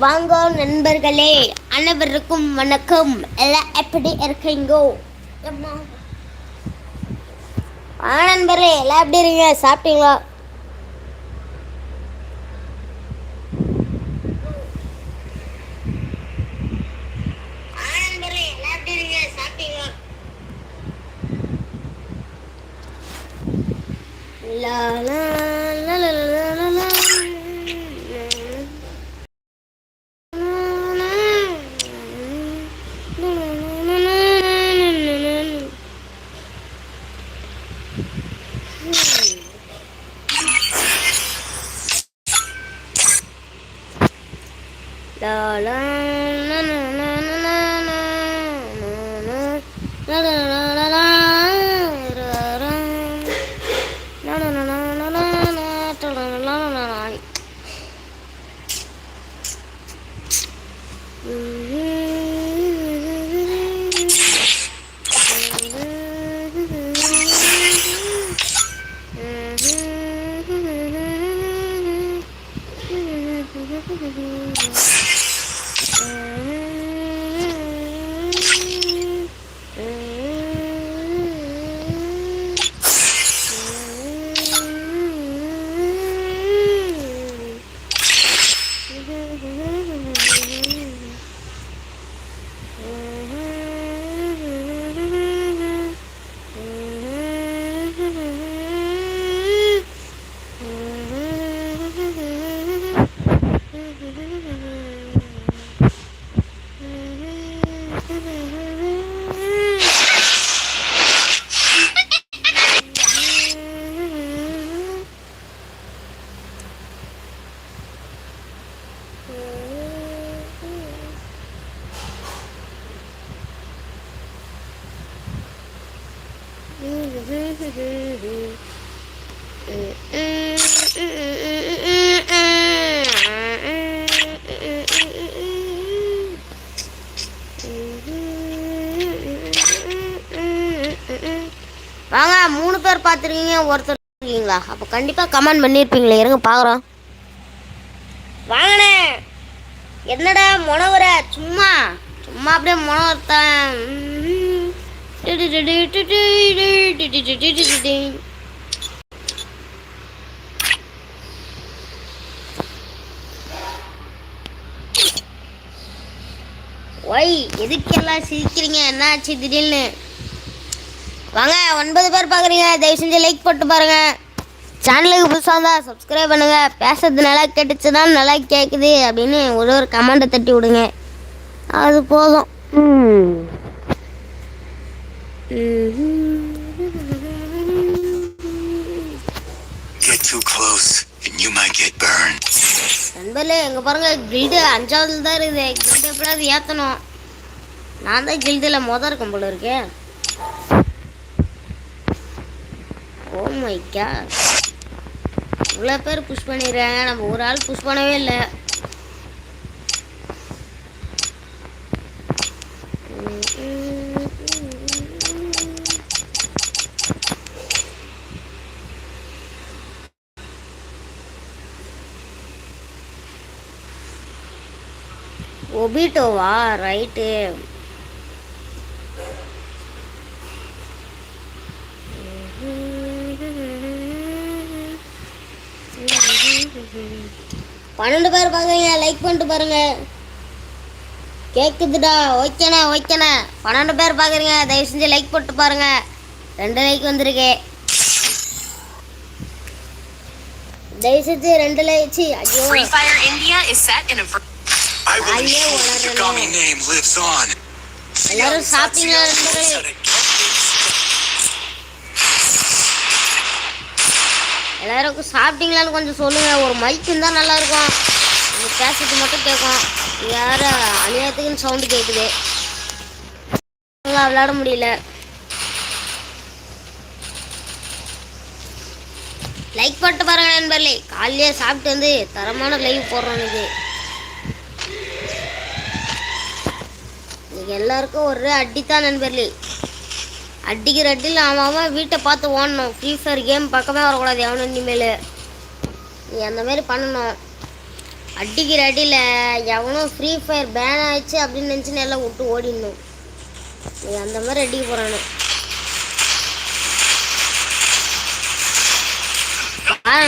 வாங்கோ நண்பர்களே அனைவருக்கும் வணக்கம். எல்லாம் எப்படி இருக்கீங்கோ? நண்பர்களே எல்லாம் எப்படி இருங்க சாப்பிட்டீங்களா? la la Mm. ஒருத்தர் இருக்கீங்களா? அப்போ கண்டிப்பாக கமெண்ட் பண்ணியிருப்பீங்களே இருங்க பார்க்குறோம் வாங்கண்ணே. என்னடா முனவர? சும்மா. சும்மா அப்படியே முனவர்த்தேன். ஒய் எதுக்கெல்லாம் சிரிக்கிறீங்க? என்னாச்சு திடீர்னு? வாங்க ஒன்பது பேர் பார்க்குறீங்க தயவு செஞ்சு லைக் போட்டு பாருங்க. சேனலுக்கு புதுசாக இருந்தால் சப்ஸ்கிரைப் பண்ணுங்க. பேசுறது நல்லா கேட்டுச்சுன்னா நல்லா கேட்குது அப்படின்னு ஒரு ஒரு கமெண்ட்டை தட்டி விடுங்க. அது போதும். Get too close and you might get burned. நண்பர்களே எங்க பாருங்க கில்டு அஞ்சாவதுல தான் இருக்குது. கில்டு எப்படியாவது ஏற்றணும் நான் தான் கில்டில் மொதல் இருக்கும் போல இருக்கேன் ஓ மை காட் இவ்வளோ பேர் புஷ் பண்ணிடுறாங்க. நம்ம ஒரு ஆள் புஷ் பண்ணவே இல்லை. ஒபிட்டோவா ரைட்டு பன்னெண்டு பேர் பார்க்குறீங்க லைக் பண்ணிட்டு பாருங்க கேட்குதுடா ஓகேண்ணே ஓகேண்ணே பன்னெண்டு பேர் பார்க்குறீங்க தயவு செஞ்சு லைக் போட்டு பாருங்க ரெண்டு லைக் வந்திருக்கு தயவு செஞ்சு ரெண்டு லைக் சி ஐயோ Free Fire India is set in a. ver- I will I know ensure what I your know. Yagami name lives on. எல்லாரும் சாப்பிட்டீங்களா நண்பர்களே எல்லாருக்கும் சாப்பிட்டீங்களான்னு கொஞ்சம் சொல்லுங்கள் ஒரு மைக்கு இருந்தால் நல்லாயிருக்கும். நம்ம பேசுறது மட்டும் கேட்கும் வேற அநியாயத்துக்குன்னு சவுண்டு கேட்குது விளாட முடியல. லைக் போட்டு பாருங்க நண்பர்களே. காலையிலே சாப்பிட்டு வந்து தரமான லைவ் போடுறோம் இது. இன்னைக்கு எல்லாருக்கும் ஒரு அடித்தான் நண்பர்களே. அடிக்கிற அடியில் அவன் அவன் வீட்டை பார்த்து ஓடணும். ஃப்ரீ ஃபயர் கேம் பக்கமே வரக்கூடாது எவனும் இனிமேல். நீ அந்த மாதிரி பண்ணணும். அடிக்கிற அடியில் எவனும் ஃப்ரீ ஃபயர் பேன் ஆயிடுச்சு அப்படின்னு நினச்சின்னு எல்லாம் விட்டு ஓடிடணும். நீ அந்த மாதிரி அடிக்க போகிறானு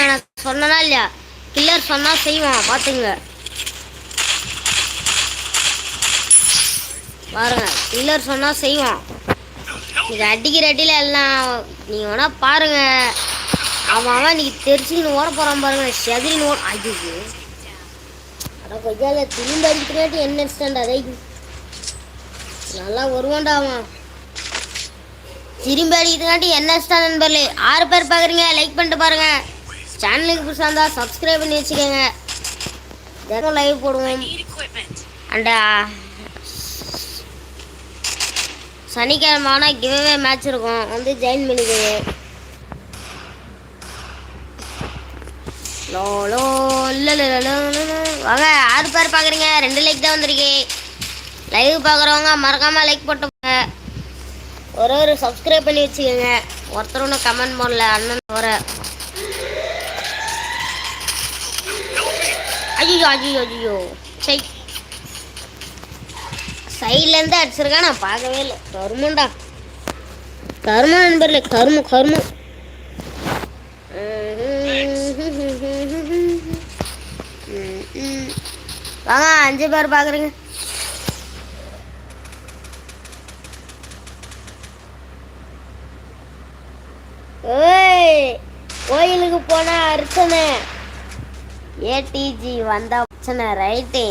நான் சொன்னனா இல்லையா? கில்லர் சொன்னால் செய்வான் பார்த்துங்க. பாருங்க கில்லர் சொன்னால் செய்வான். இது அடிக்கிற அடியில் எல்லாம் நீங்கள் வேணால் பாருங்கள் அவன் அவன் இன்றைக்கி தெரிச்சுக்கின்னு ஓட போகிறான் பாருங்க. செதிரின்னு ஓட ஐயோ அட கொய்யால திரும்ப அடிக்கிறாட்டி என்ன அடிச்சிட்டான்டா அதை நல்லா வருவான்டா அவன். திரும்பி அடிக்கிறதுக்காட்டி என்ன ஸ்டாண்ட் நண்பர்களே? ஆறு பேர் பார்க்குறீங்க லைக் பண்ணிட்டு பாருங்கள் சேனலுக்கு புதுசாக இருந்தால் சப்ஸ்கிரைப் பண்ணி வச்சுக்கோங்க. தினம் லைவ் போடுவோம். அண்டா. சனிக்கிழமை ஆனால் கிவ்வே மேட்ச் இருக்கும். வந்து ஜாயின் பண்ணிக்கோங்க லோ வாங்க ஆறு பேர் பார்க்குறீங்க ரெண்டு லைக் தான் வந்திருக்கு. லைவ் பார்க்குறவங்க மறக்காமல் லைக் போட்டுங்க ஒரு ஒரு சப்ஸ்கிரைப் பண்ணி வச்சுக்கோங்க. ஒருத்தர் ஒன்றும் கமெண்ட் பண்ணல அண்ணன் வர ஐயோ ஐயோ ஐயோ. சை. சைட்லேருந்து அடிச்சிருக்கேன் நான் பார்க்கவே இல்லை. கருமண்டா. கரும நண்பர்ல கரும கரும. வாங்க அஞ்சு பேர் பார்க்குறீங்க. ஏய் கோயிலுக்கு போனா அர்ச்சனை. ஏடிஜி வந்தா அர்ச்சனை ரைட்டு.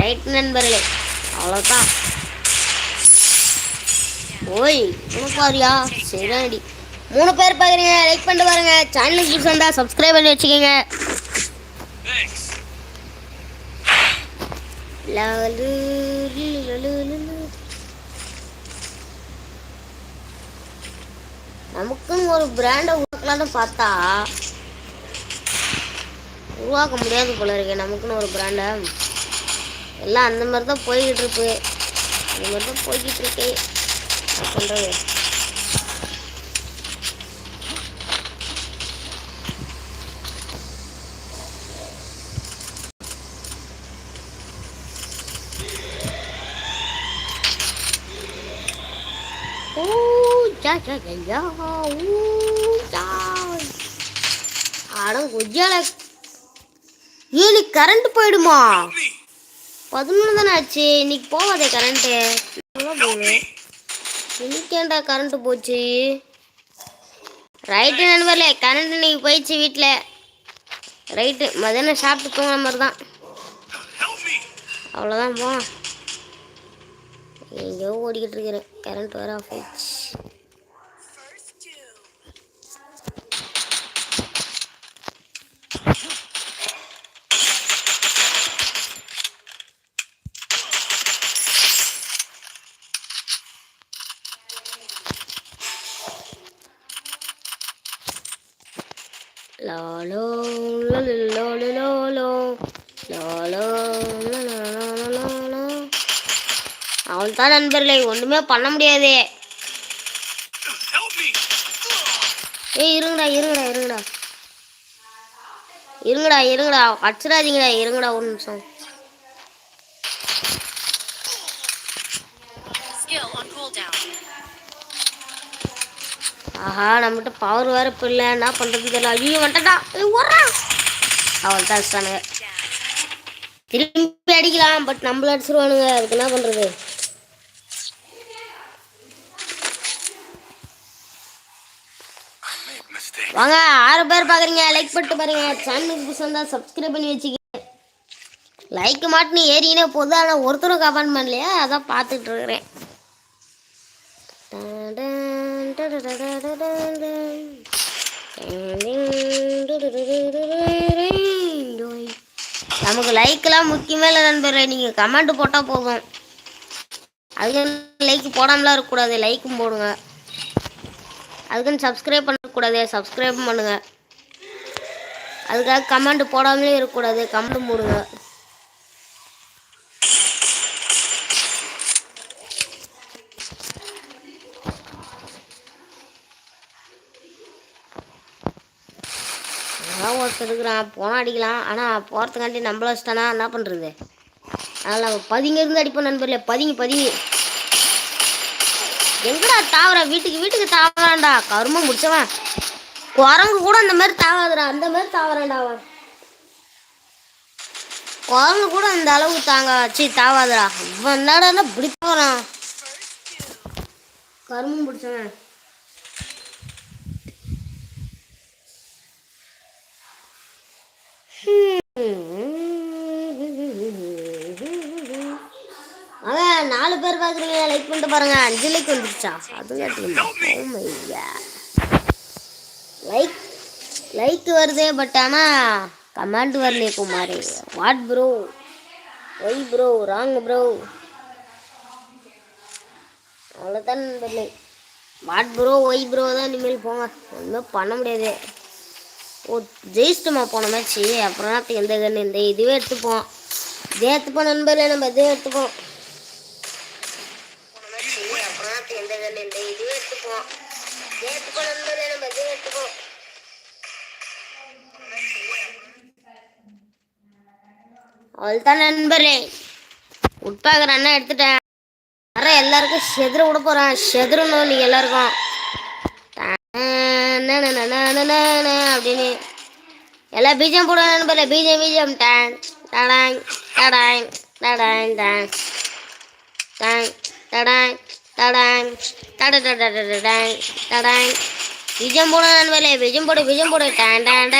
ரைட் நண்பர்களே. அவ்வளோதான் ஓய் உனக்கு பாரியா சரிடி மூணு பேர் பார்க்குறீங்க லைக் பண்ணிட்டு பாருங்க. சேனலுக்கு புதுசு வந்தால் சப்ஸ்கிரைப் பண்ணி வச்சுக்கோங்க. லலு, லலு, லலு. நமக்குன்னு ஒரு பிராண்டை உருவாக்கலாம்னு பார்த்தா உருவாக்க முடியாது போல இருக்கு நமக்குன்னு ஒரு பிராண்டை எல்லாம் அந்த மாதிரி தான் போய்கிட்டு இருக்கு. அந்த மாதிரி தான் போய்கிட்டு இருக்கு. நான் சொல்கிறது ஊ, யா, யா, அட ஏழு கரண்ட் போயிடுமா? பதினொன்று தானே ஆச்சு? இன்னைக்கு போகாதே கரண்ட்டு போகுது. இன்னைக்கேண்டா கரண்ட்டு போச்சு? ரைட்டு நண்பர்களே கரண்ட் இன்னைக்கு போயிடுச்சு வீட்டில் ரைட்டு மதியானம் சாப்பிட்டு தூங்குற மாதிரி தான். அவ்வளோதான் போ. எங்கேயோ ஓடிக்கிட்டு இருக்கிறேன். கரண்ட் வேற ஆஃப் ஆயிடுச்சு. தான் நண்பர்களே? ஒன்றுமே பண்ண முடியாது. ஏய் இருங்கடா இருங்கடா இருங்கடா. இருங்கடா இருங்கடா. அடிச்சிடாதீங்கடா இருங்கடா ஒரு நிமிஷம். ஆஹா நம்மகிட்ட பவர் வேற இப்போ இல்லை. என்ன பண்ணுறது தெரியல ஐயோ வந்துட்டா. ஓடுறா. அவள் தான் அடிச்சிட்டானுங்க. திரும்பி அடிக்கலாம் பட் நம்மள அடிச்சிருவானுங்க. அதுக்கு என்ன பண்ணுறது வாங்க ஆறு பேர் பார்க்குறீங்க லைக் பண்ணிட்டு பாருங்க. சேனலுக்கு புதுசாக தான் சப்ஸ்கிரைப் பண்ணி வச்சுக்க லைக் மாட்டினு ஏறினே போது ஆனால் ஒருத்தரும் கமெண்ட் பண்ணலையா? அதான் பார்த்துட்டு இருக்கிறேன். நமக்கு லைக்கெல்லாம் முக்கியமே இல்லை நண்பர்களே நீங்கள் கமெண்ட் போட்டால் போதும். அதுக்கு லைக் போடாமலாம் இருக்கக்கூடாது. லைக்கும் போடுங்க. அதுக்குன்னு சப்ஸ்கிரைப் போடக்கூடாது சப்ஸ்கிரைப் பண்ணுங்கள் அதுக்காக கமெண்ட் போடாமலே இருக்கக்கூடாது. கமெண்ட் போடுங்க அதெல்லாம் ஒருத்தர் இருக்கிறான். போனால் அடிக்கலாம். ஆனால் போகிறதுக்காண்டி நம்மள வச்சிட்டானா என்ன பண்ணுறது அதனால் நம்ம பதிங்க இருந்து அடிப்போம் நண்பர்களே. பதிங்க பதிங்க. எங்கடா தாவர? வீட்டுக்கு வீட்டுக்கு தாவரான்டா. கருமம் முடிச்சவன். குரங்கு கூட அந்த மாதிரி தாவாதுடா அந்த மாதிரி தாவறான்டா அவன். குரங்கு கூட அந்த அளவு தாங்க வச்சு தாவாதுடா. இவன் தாடா இப்படி போகிறான் கரும்பு பிடிச்சவன். அவன் நாலு பேர் பார்க்குறீங்க லைக் பண்ணிட்டு பாருங்க. அஞ்சு லைக் வந்துருச்சா? அதுவும் கேட்டுக்கோங்க oh லைக் லைக் வருது பட் ஆனால் கமெண்ட் வரலையே Kumar. What bro why bro wrong bro அவ்வளோதான் நண்பர்களே வாட் ப்ரோ ஒய் ப்ரோ தான் இனிமேல் போங்க ஒன்றுமே பண்ண முடியாது. ஓ ஜெயிச்சிட்டோமா போன மேட்ச்சு அப்புறம் எந்த கண்ணு? இந்த இதுவே எடுத்துப்போம். இதே எடுத்துப்போம் நண்பர்களே நம்ம இதே எடுத்துப்போம். ஏற்றுக்கொள் என்பதை நம்ம ஏற்றுக்கோம் நண்பரே உட்பாக்கிற அண்ணன் எடுத்துட்டேன் வர எல்லாருக்கும் செதுற விட போகிறேன் செதுறணும் நீங்க எல்லாருக்கும் அப்படின்னு எல்லா பீஜம் போடுவேன் நண்பரே பீஜம் பீஜம் டேங் டடாங் டடாங் டடாங் டேங் டடாங் டடாங் தடாங் டட டட தடாங் தடாங் விஜயம் போட நண்பர்களே விஜயம் போடு விஜயம் போடு டான் டான்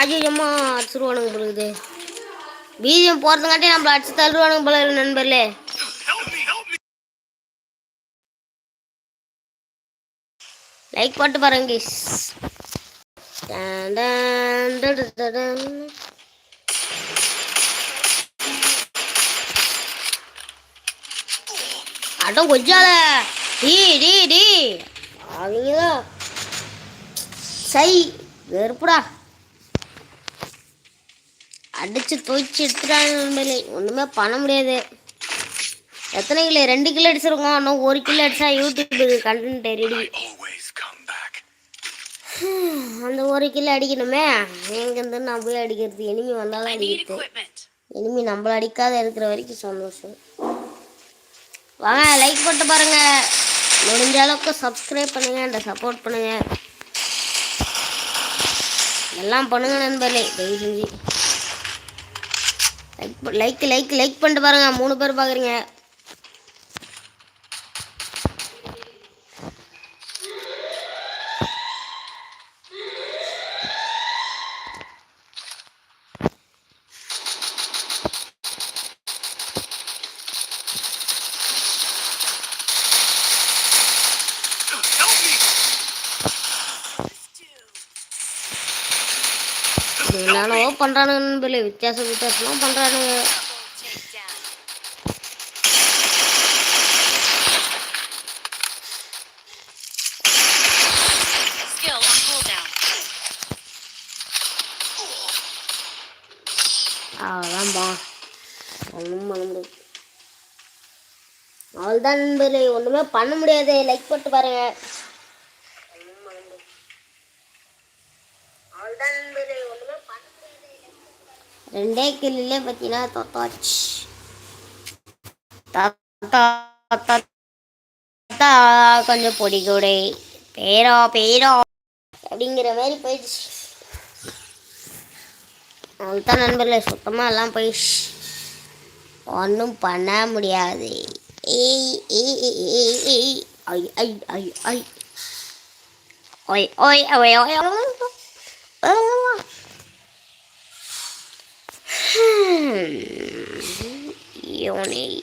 அஜிஜம்மா அடிச்சிருவானுங்க பொழுது பீஜம் போகிறதுங்காட்டி நம்மளை அடிச்சு தள்ளுவானுங்க போல இருக்கு நண்பர்களே லைக் போட்டு பாருங்க அடம் கொஞ்சால டீ டீ டீ. அவங்கதான் சை வெறுப்புடா. அடிச்சு துவைச்சு எடுத்துட்டாங்க நண்பர்களே ஒன்றுமே பண்ண முடியாது. எத்தனை கிலோ? ரெண்டு கிலோ அடிச்சிருக்கோம். இன்னும் ஒரு கிலோ அடிச்சா யூடியூபுக்கு கண்டென்ட் ரெடி. அந்த ஒரு கிலோ அடிக்கணுமே. எங்கேருந்து நான் போய் அடிக்கிறது? வந்தாலும் I need அடிக்கிறது. இனிமே நம்மள அடிக்காத இருக்கிற வரைக்கும் சந்தோஷம். வாங்க லைக் போட்டு பாருங்க. முடிஞ்ச அளவுக்கு சப்ஸ்கிரைப் பண்ணுங்க அந்த சப்போர்ட் பண்ணுங்க. எல்லாம் பண்ணுங்க நண்பர்களே. தயவு செஞ்சு. லைக் லைக் லைக் பண்ணிட்டு பாருங்க. மூணு பேர் பார்க்குறீங்க என்னென்னவோ பண்ணுறானுங்க நண்பர்களே வித்தியாசம் வித்தியாசமாக பண்ணுறானுங்க. அவ்வளோதான்பா ஒன்றும் பண்ண முடியாது. அவ்வளோதான் நண்பர்களே ஒன்றுமே பண்ண முடியாது. லைக் போட்டு பாருங்க. ரெண்டே கிளிலே பார்த்தீங்கன்னா தொத்தாச்சு தாத்தா கொஞ்சம் பொடி கூடை பேரோ பேரோ அப்படிங்கிற மாதிரி போயிடுச்சு அவ்வளோதான் நண்பர்களே சுத்தமாக எல்லாம் போயிடுச்சு ஒன்றும் பண்ண முடியாது ஏய் ஏய் ஏய், ஏய் ஏய் ஐ ஐ ஐ ஐ ஓய் ஓய் ஓய் ஓய் 요네.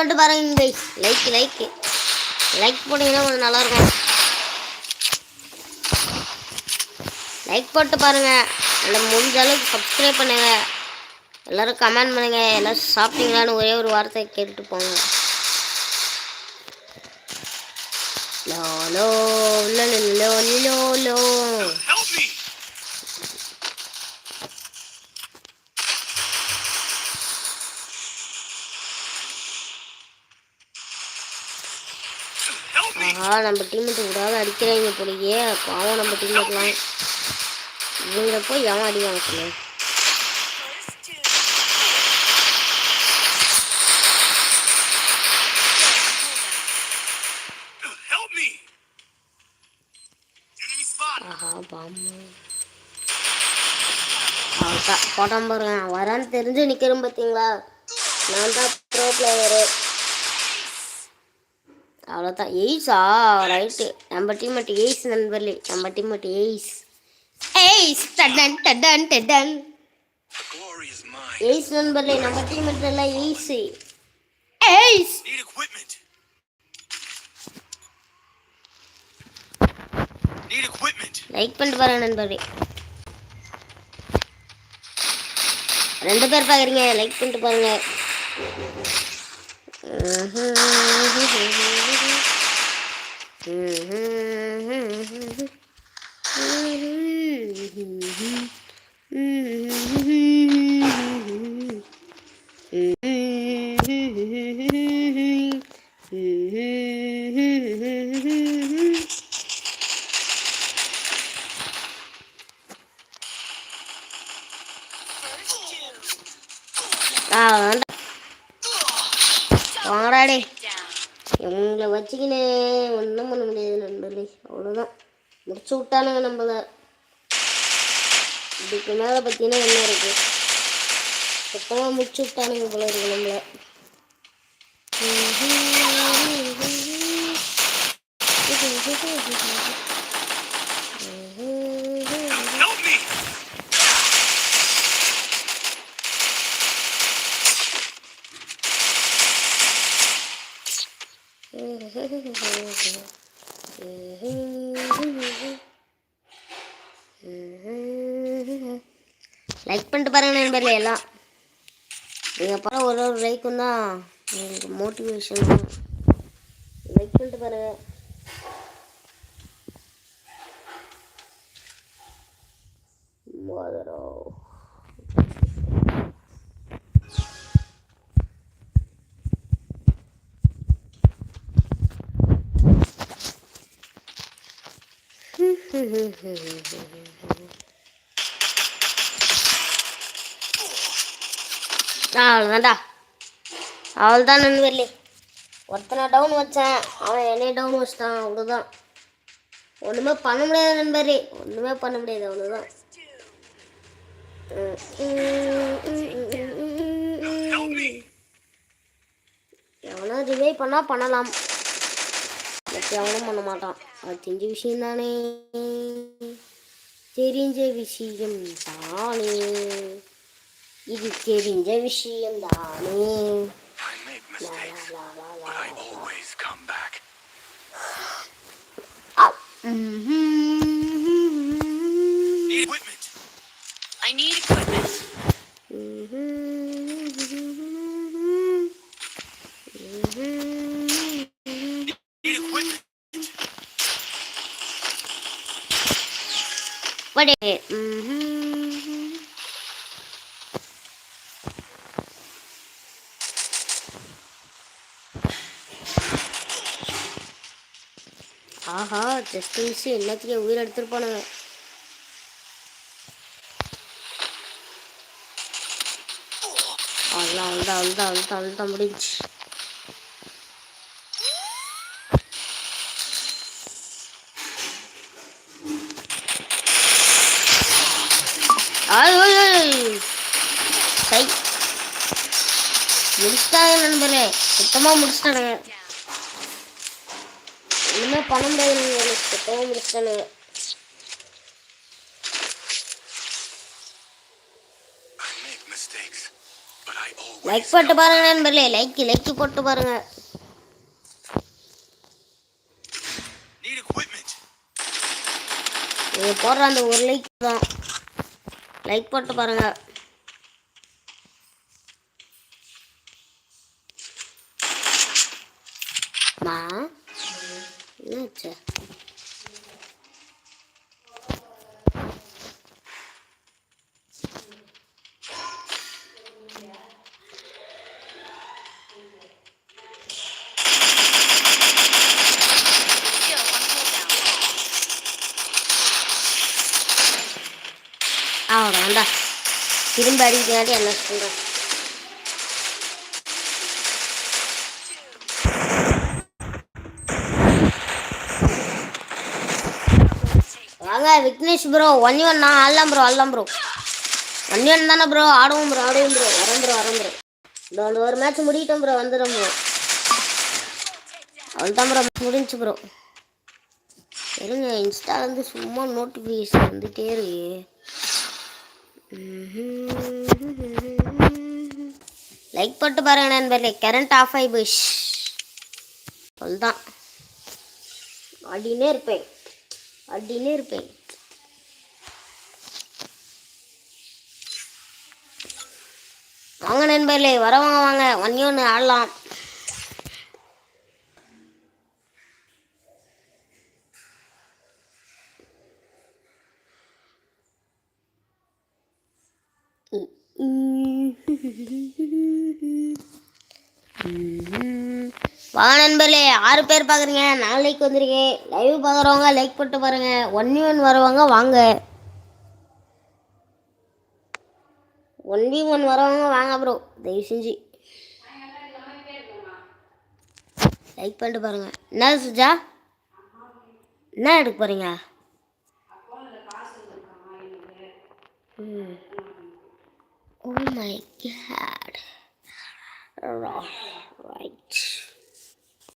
பண்ணிட்டு பாருங்க கைஸ் லைக் லைக் லைக் போட்டீங்கன்னா கொஞ்சம் நல்லா இருக்கும் லைக் போட்டு பாருங்க. இல்லை முடிஞ்ச அளவுக்கு சப்ஸ்கிரைப் பண்ணுங்க. எல்லாரும் கமெண்ட் பண்ணுங்க. எல்லாம் சாப்பிட்டீங்களான்னு ஒரே ஒரு வார்த்தை கேட்டுட்டு போங்க. Low low low low low. ஆஹா நம்ம டீம்மேட்டு விடாத அடிக்கிறாங்க போலயே. பாவம் நம்ம டீம்மேட்லாம் இவங்களை போய் ஏன் அடி வாங்க! ஆஹா பாம்பு. போட்டான் பாருங்க. வரான்னு தெரிஞ்சு நிற்கிறேன் பார்த்தீங்களா நான் தான் ப்ரோ பிளேயரு அவ்வளோதான் எய்ஸா ரைட்டு நம்ம டீம்மேட் எய்ஸ் நண்பர்களே. நம்ம டீம்மேட் எய்ஸ் எய்ஸ் டடன் டடன் டடன் எய்ஸ் நண்பர்களே நம்ம டீம்மேட் எல்லாம் எய்ஸ் எய்ஸ் லைக் பண்ணிட்டு பாருங்க நண்பர்களே. ரெண்டு பேர் பார்க்குறீங்க லைக் பண்ணிட்டு பாருங்கள் பாருங்க ஆ வேண்டாம் வாங்கடாடே down. இவங்களை வச்சுக்கினே ஒன்றும் பண்ண முடியாது நண்பர்களே அவ்வளோதான் முடிச்சு விட்டானுங்க நம்மள இன்னும் என்ன இருக்கு. சுத்தமாக முடிச்சு விட்டானுங்க போல இருக்கு நம்மள. Help me! லைக் பண்ணிட்டு பாருங்க நண்பர்களே எல்லாம். நீங்கள் படம் ஒரு ஒரு லைக்கும் தான் உங்களுக்கு மோட்டிவேஷன் லைக் பண்ணிட்டு பாருங்க. மோதிரோ அவ்வளோதான்டா அவ்வளோதான் நண்பர்களே. ஒருத்தனை டவுன் வச்சேன். அவன் என்னைய டவுன் வச்சிட்டான் அவ்வளோதான் ஒன்றுமே பண்ண முடியாது நண்பரே ஒன்றுமே பண்ண முடியாது அவ்வளோதான் எவனும் me! ரிவை பண்ணால் பண்ணலாம். பட் எவனும் பண்ண மாட்டான். அது தெரிஞ்ச விஷயம் தானே. தெரிஞ்ச விஷயம் தானே. இது தெரிஞ்ச விஷயம் தானே I make mistakes, but I always come back. Need equipment. I need equipment. ஆஹா ஜஸ்ட் மிஸ் எல்லாத்தையும் உயிர் எடுத்துருப்பானுங்க. அவ்வளோ அழுதா அழுதா அவ்வளோதான் அவ்வளோதான் முடிஞ்சு சை. முடிச்சிட்டாங்க நண்பரே. சுத்தமாக முடிச்சிட்டானுங்க. Mistakes, but I always like போட்டு பாருங்க நண்பர்களே லைக் லைக் போட்டு பாருங்க. நீங்க போடுற அந்த ஒரு லைக் தான். லைக் போட்டு பாருங்க. மா என்னாச்சு Skill on cooldown. அவ்வளோ வேண்டா திரும்ப அடிக்கிறாடி என்ன சொல்கிறேன் வாங்க விக்னேஷ் ப்ரோ ஒன் ஒன் நான் ஆடலாம் ப்ரோ ஆடலாம் ப்ரோ ஒன் ஒன் தானே ப்ரோ ஆடுவோம் ப்ரோ ஆடுவோம் ப்ரோ வரோம் ப்ரோ வரோம் ப்ரோ இந்த அந்த ஒரு மேட்ச் முடிக்கிட்டோம் ப்ரோ வந்துடும் ப்ரோ அவ்வளோதான் ப்ரோ முடிஞ்சு ப்ரோ இருங்க இன்ஸ்டாலேருந்து சும்மா நோட்டிஃபிகேஷன் வந்துட்டே இருக்கு. லைக் போட்டு பாருங்க நண்பர்களே. கரண்ட் ஆஃப் ஆகி போயிஷ் அவ்வளோதான் ஆடினே இருப்பேன். அப்படின்னே இருப்பேன். வாங்க நண்பர்களே வரவங்க வாங்க. ஒன்னே ஒன்று ஆடலாம். வாங்க நண்பர்களே ஆறு பேர் பார்க்குறீங்க நாளைக்கு லைக் லைவ் பார்க்குறவங்க லைக் போட்டு பாருங்க. ஒன் ஒன் வரவங்க வாங்க. ஒன் வி ஒன் வரவங்க வாங்க ப்ரோ தயவு செஞ்சு. லைக் பண்ணிட்டு பாருங்க. என்ன சுஜா? என்ன எடுக்க போறீங்க? ம். My my right